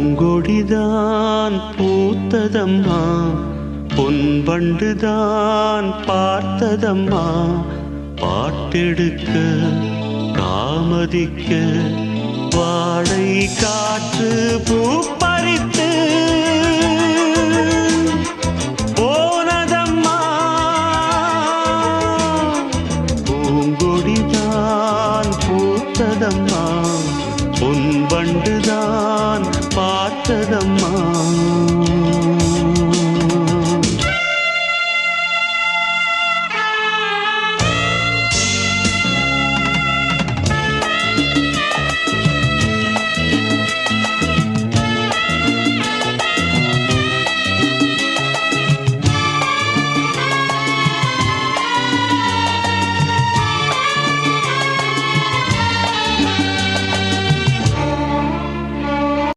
பூங்கொடிதான் பூத்ததம்மா பொன்பண்டுதான் பார்த்ததம்மா. பாட்டெடுக்க காமதிக்க வாழை காற்று பூ பறித்து போனதம்மா. பூங்கொடிதான் பூத்ததம்மா.